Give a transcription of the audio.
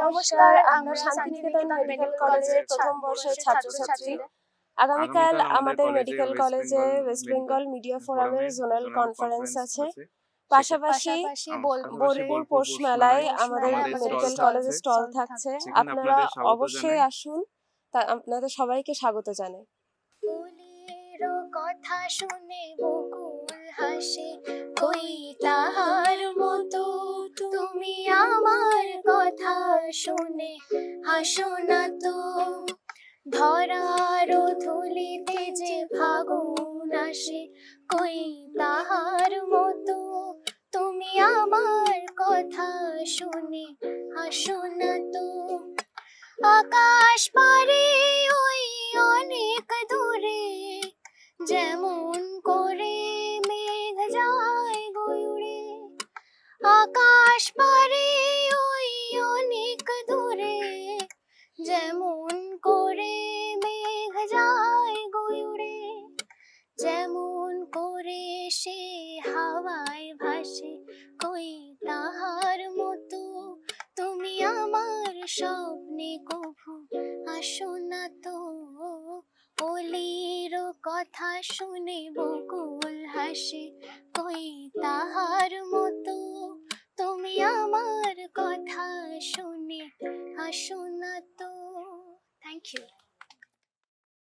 নমস্কার আমরা শান্তিনিকেতন মেডিকেল কলেজের প্রথম বর্ষের ছাত্রছাত্রী। আগামীকাল আমাদের মেডিকেল কলেজে ওয়েস্ট বেঙ্গল মিডিয়া ফোরামের জোনাল কনফারেন্স আছে। পাশাপাশি বোলপুর পৌষ মেলায় আমাদের মেডিকেল কলেজে স্টল থাকছে। আপনারা অবশ্যই আসুন। তা আপনাদের সবাইকে স্বাগত জানাই। কথা শুনে বকুল হাসে। শুনে, হাসো না তো। ধরার ধুলিতে যে ফাগুন আসে, কই তাহার মতো। তুমি আমার কথা শুনে, হাসো না তো। আকাশ পারে ওই অনেক দূরে, যেমন করে মেঘ যায় গয়ুড়ে আকাশ পারে যেমন করে মেঘ যায় গয়ুড়ে যেমন করে সে হাওয়ায় ভাসে, কই তাহার মতো তুমি আমার স্বপ্নে কভু। আসো না তো অলির কথা শুনে বকুল হাসে আমার কথা